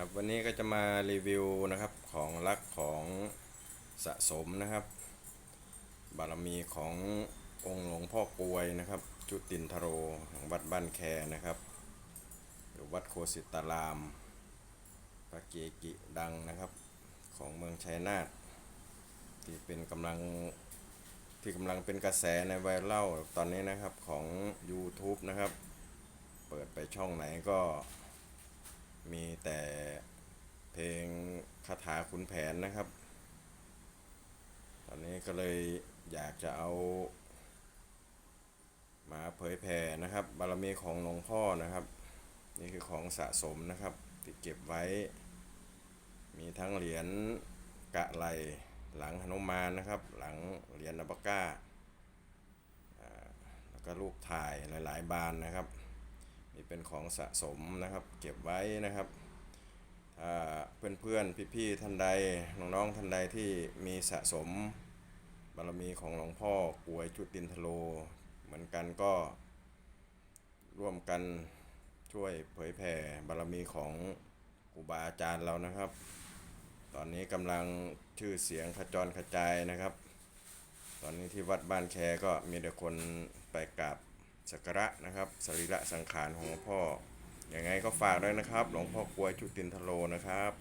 ครับวันนี้ก็จะมารีวิวนะครับของรักของสะสมนะครับ บารมีขององค์หลวงพ่อกวยนะครับ จุตินทโรแห่งวัดบ้านแคนะครับหรือวัดโคสิตารามพระเกกิดังนะครับของเมืองชัยนาทที่เป็นกำลังที่กำลังเป็นกระแสในไวรัลตอนนี้นะครับของ YouTube นะครับ เปิดไปช่องไหนก็ มีแต่เพลงคาถาขุนแผนนะครับ ตอนนี้ก็เลยอยากจะเอามาเผยแผ่นะครับ บารมีของหลวงพ่อนะครับ นี่คือของสะสมนะครับ ที่เก็บไว้ มีทั้งเหรียญกะไหลหลังหนุมานนะครับ หลังเหรียญนบก้าอ่าแล้วก็รูปถ่ายหลาย ๆ บานนะครับ นี่เป็นของสะสมนะครับ เก็บไว้นะครับถ้าเพื่อนๆพี่ๆท่านใดน้องๆท่านใดที่มีสะสมบารมีของหลวงพ่อกวยจุตินทโล เหมือนกันก็ร่วมกันช่วยเผยแผ่บารมีของครูบาอาจารย์เรานะครับ ตอนนี้กำลังชื่อเสียงขจรกระจายนะครับ ตอนนี้ที่วัดบ้านแคก็มีแต่คนไปกราบ สักการะนะครับสรีระสังขารของหลวงพ่ออยังไงก็ฝากด้วยนะครับ หลวงพ่อกลวยจุตินทโลนะครับ